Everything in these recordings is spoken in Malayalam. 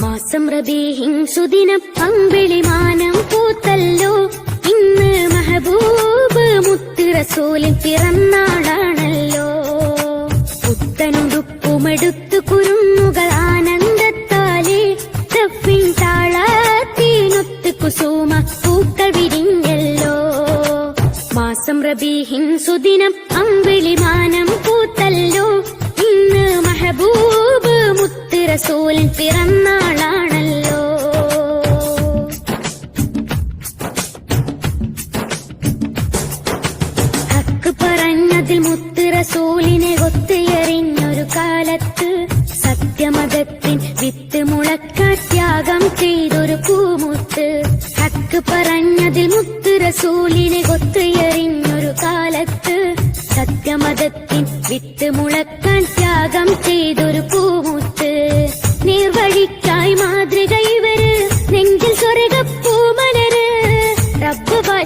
മാസം റബീഹിൻ സുദിനം അമ്പിളിമാനം പൂത്തല്ലോ. ഇന്ന് മഹബൂബ് മുത്ത് റസൂലിൻ പിറന്നാളാണല്ലോ പുത്തനുടുപ്പുമെടുത്തു കുരുന്നുകൾ ആനന്ദത്താലെ. തപ്പിൻ താളത്തിനൊത്ത് കുസുമ പൂക്കൾ വിരിഞ്ഞല്ലോ. മാസം റബീഹിൻ സുദിനം അമ്പിളിമാനം പൂത്തല്ലോ. റസൂലിൻ പിറന്നാളാണല്ലോ. ഹക്ക് പറഞ്ഞതിൽ മുത്ത് റസൂലിനെ ഒത്തുയറിഞ്ഞൊരു കാലത്ത് സത്യമതത്തിൻ വിത്ത് മുളക്കാൻ ത്യാഗം ചെയ്തൊരു പൂമുത്ത്. ഹക്ക് പറഞ്ഞതിൽ മുത്ത് റസൂലിനെ ഒത്തുയറിഞ്ഞൊരു കാലത്ത് സത്യമതത്തിൻ വിത്ത് മുളക്കാൻ ത്യാഗം ചെയ്തൊരു പൂമുത്ത്.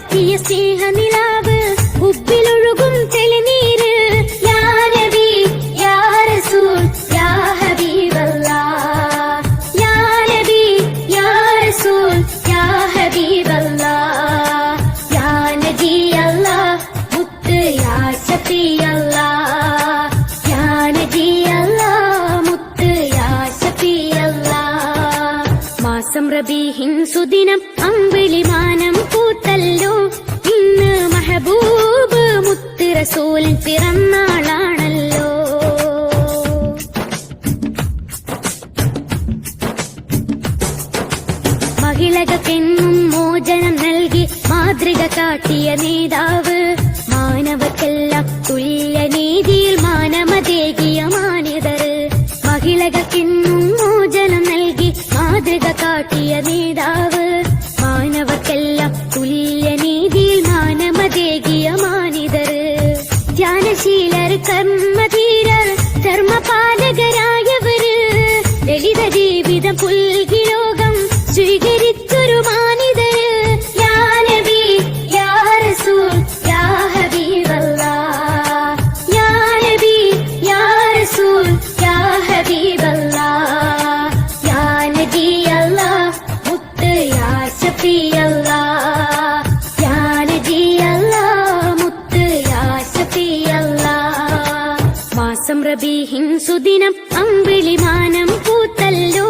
പാറ്റിയ സ്നേഹനിലാവ് ഉപ്പിലൊഴുകും തെളിനീര് യാ മാസം അമ്പിളിമാനം പൂത്തല്ലോ ഇന്ന് മഹബൂബ് മുത്ത് പിറന്നാളാണല്ലോ. മഹിളകൾക്കെന്നും മോചനം നൽകി മാതൃക കാട്ടിയ നേതാവ് റബീഹിൻ സുദിനം അമ്പിളിമാനം പൂത്തല്ലോ.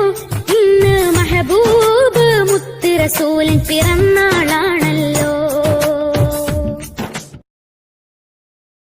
ഇന്ന് പിറന്നാളാണല്ലോ